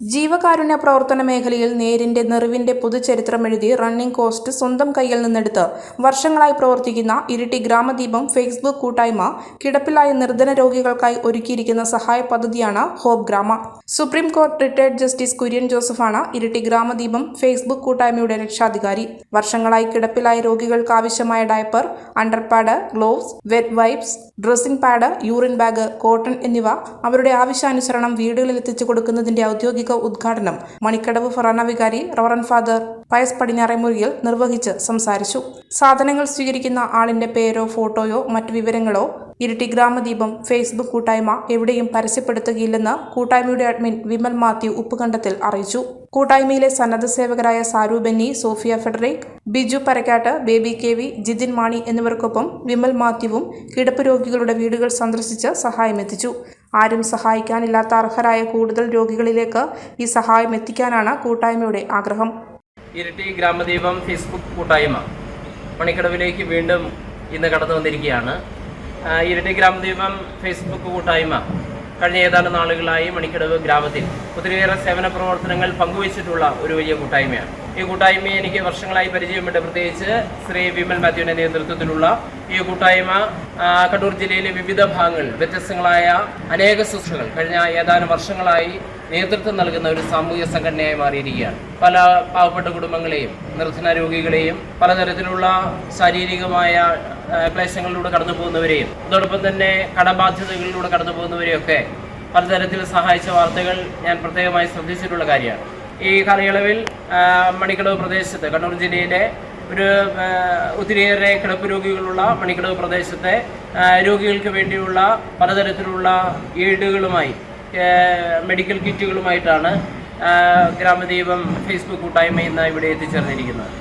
ജീവകാരുണ്യ പ്രവർത്തന മേഖലയിൽ നേരിന്റെ നെറിവിന്റെ പുതുചരിത്രമെഴുതി റണ്ണിംഗ് കോസ്റ്റ് സ്വന്തം കയ്യിൽ നിന്നെടുത്ത് വർഷങ്ങളായി പ്രവർത്തിക്കുന്ന ഇരിട്ടി ഗ്രാമദീപം ഫേസ്ബുക്ക് കൂട്ടായ്മ കിടപ്പിലായ നിർധന രോഗികൾക്കായി ഒരുക്കിയിരിക്കുന്ന സഹായ പദ്ധതിയാണ് ഹോപ്പ് ഗ്രാമ. സുപ്രീം കോടതി റിട്ടയർഡ് ജസ്റ്റിസ് കുര്യൻ ജോസഫാണ് ഇരിട്ടി ഗ്രാമദീപം ഫേസ്ബുക്ക് കൂട്ടായ്മയുടെ രക്ഷാധികാരി. വർഷങ്ങളായി കിടപ്പിലായ രോഗികൾക്ക് ആവശ്യമായ diaper underpad gloves wet wipes dressing pad urine bag cotton എന്നിവ അവരുടെ ആവശ്യാനുസരണം വീടുകളിൽ എത്തിച്ചു കൊടുക്കുന്നതിന്റെ ഔദ്യോഗിക ഉദ്ഘാടനം മണിക്കടവ് ഫൊറാന വികാരി റവറൻ ഫാദർ പയസ് പടിഞ്ഞാറേമുറിയിൽ നിർവഹിച്ച് സംസാരിച്ചു. സാധനങ്ങൾ സ്വീകരിക്കുന്ന ആളിന്റെ പേരോ ഫോട്ടോയോ മറ്റു വിവരങ്ങളോ ഇരിട്ടി ഗ്രാമദീപം ഫേസ്ബുക്ക് കൂട്ടായ്മ എവിടെയും പരസ്യപ്പെടുത്തുകയില്ലെന്ന് കൂട്ടായ്മയുടെ അഡ്മിൻ വിമൽ മാത്യു ഉപ്പുകണ്ടത്തിൽ അറിയിച്ചു. കൂട്ടായ്മയിലെ സന്നദ്ധ സേവകരായ സാരു ബെന്നി സോഫിയ ഫെഡറിക് ബിജു പരക്കാട്ട് ബേബി കെ വി ജിതിൻ മാണി എന്നിവർക്കൊപ്പം വിമൽ മാത്യുവും കിടപ്പ് രോഗികളുടെ വീടുകൾ സന്ദർശിച്ച് സഹായമെത്തിച്ചു. ആരും സഹായിക്കാനില്ലാത്ത അർഹരായ കൂടുതൽ രോഗികളിലേക്ക് ഈ സഹായം എത്തിക്കാനാണ് കൂട്ടായ്മയുടെ ആഗ്രഹം. ഇരട്ടി ഗ്രാമദീപം ഫേസ്ബുക്ക് കൂട്ടായ്മ പണിക്കടവിലേക്ക് വീണ്ടും ഇന്ന് കടന്നു വന്നിരിക്കുകയാണ്. ഇരട്ടി ഗ്രാമദീപം ഫേസ്ബുക്ക് കൂട്ടായ്മ കഴിഞ്ഞ ഏതാനും നാളുകളായി മണിക്കടവ് ഗ്രാമത്തിൽ ഒത്തിരിയേറെ സേവന പ്രവർത്തനങ്ങൾ പങ്കുവച്ചിട്ടുള്ള ഒരു വലിയ കൂട്ടായ്മയാണ്. ഈ കൂട്ടായ്മയെ എനിക്ക് വർഷങ്ങളായി പരിചയമുണ്ട്. പ്രത്യേകിച്ച് ശ്രീ വിമൽ മാത്യുവിന്റെ നേതൃത്വത്തിലുള്ള ഈ കൂട്ടായ്മ കണ്ണൂർ ജില്ലയിലെ വിവിധ ഭാഗങ്ങളിൽ വ്യത്യസ്തങ്ങളായ അനേക ശുശ്രൂഷകൾ കഴിഞ്ഞ ഏതാനും വർഷങ്ങളായി നേതൃത്വം നൽകുന്ന ഒരു സാമൂഹ്യ സംഘടനയായി മാറിയിരിക്കുകയാണ്. പല പാവപ്പെട്ട കുടുംബങ്ങളെയും നിർധന രോഗികളെയും പലതരത്തിലുള്ള ശാരീരികമായ ക്ലേശങ്ങളിലൂടെ കടന്നു പോകുന്നവരെയും അതോടൊപ്പം തന്നെ കടബാധ്യതകളിലൂടെ കടന്നു പോകുന്നവരെയൊക്കെ പലതരത്തിൽ സഹായിച്ച വാർത്തകൾ ഞാൻ പ്രത്യേകമായി ശ്രദ്ധിച്ചിട്ടുള്ള കാര്യമാണ്. ഈ കാലയളവിൽ മണിക്കടവ് പ്രദേശത്ത് കണ്ണൂർ ജില്ലയിലെ ഒരു ഒത്തിരിയേറെ കിടപ്പ് രോഗികളുള്ള മണിക്കടവ് പ്രദേശത്തെ രോഗികൾക്ക് വേണ്ടിയുള്ള പലതരത്തിലുള്ള ഈടുകളുമായി ഏഹ് മെഡിക്കൽ കിറ്റുകളുമായിട്ടാണ് ഗ്രാമദീപം ഫേസ്ബുക്ക് കൂട്ടായ്മ ഇന്ന് ഇവിടെ എത്തിച്ചേർന്നിരിക്കുന്നത്.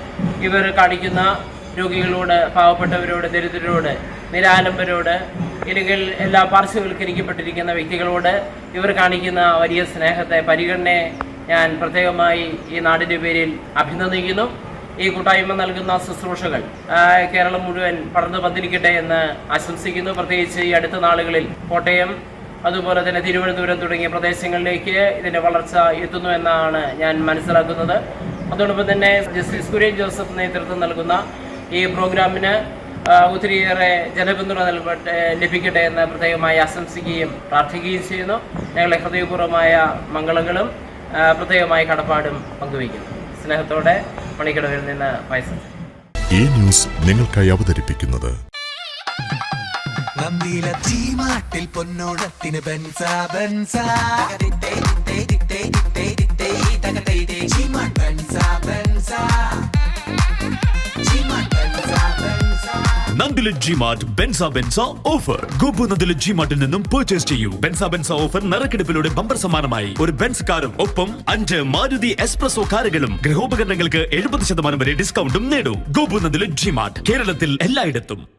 ഇവർ കാണിക്കുന്ന രോഗികളോട് പാവപ്പെട്ടവരോട് ദരിദ്രരോട് നിരാലംബരോട് ഇല്ലെങ്കിൽ എല്ലാ പാർശ്വവൽക്കരിക്കപ്പെട്ടിരിക്കുന്ന വ്യക്തികളോട് ഇവർ കാണിക്കുന്ന വലിയ സ്നേഹത്തെ പരിഗണനയെ ഞാൻ പ്രത്യേകമായി ഈ നാടിന്റെ പേരിൽ അഭിനന്ദിക്കുന്നു. ഈ കൂട്ടായ്മ നൽകുന്ന ശുശ്രൂഷകൾ കേരളം മുഴുവൻ പടർന്നു പന്തിരിക്കട്ടെ എന്ന് ആശംസിക്കുന്നു. പ്രത്യേകിച്ച് ഈ അടുത്ത നാളുകളിൽ കോട്ടയം അതുപോലെ തന്നെ തിരുവനന്തപുരം തുടങ്ങിയ പ്രദേശങ്ങളിലേക്ക് ഇതിന്റെ വളർച്ച എത്തുന്നു എന്നാണ് ഞാൻ മനസ്സിലാക്കുന്നത്. അതോടൊപ്പം തന്നെ ജസ്റ്റിസ് കുര്യൻ ജോസഫ് നേതൃത്വം നൽകുന്ന ഈ പ്രോഗ്രാമിന് ഒത്തിരിയേറെ ജനപിന്തുണ നൽകട്ടെ ലഭിക്കട്ടെ എന്ന് പ്രത്യേകമായി ആശംസിക്കുകയും പ്രാർത്ഥിക്കുകയും ചെയ്യുന്നു. ഞങ്ങളെ ഹൃദയപൂർവമായ മംഗളങ്ങളും പ്രത്യേകമായ കടപ്പാടും പങ്കുവയ്ക്കുന്നു. സ്നേഹത്തോടെ മണിക്കടവിൽ നിന്ന് പൈസ ഈ ന്യൂസ് നിങ്ങൾക്കായി അവതരിപ്പിക്കുന്നത് നന്ദിയിലെ ചീമാട്ടിൽ പൊന്നോടത്തിന് ബെൻസ ബെൻസ. നന്ദില ജി മാർട്ട് ബെൻസ ബെൻസ. ഓഫർ. ഗോപു നന്ദില ജി നിന്നും പർച്ചേസ് ചെയ്യൂ. ബെൻസ ബെൻസ ഓഫർ നറുക്കെടുപ്പിലൂടെ ബമ്പർ സമ്മാനമായി. ഒരു ബെൻസ് കാറും ഒപ്പം അഞ്ച് മാരുതി എക്സ്പ്രസോ കാറുകളും. ഗൃഹോപകരണങ്ങൾക്ക് എഴുപത് ശതമാനം വരെ ഡിസ്കൗണ്ടും നേടൂ. ഗോപു നന്ദില ജി മാർട്ട് കേരളത്തിൽ എല്ലായിടത്തും.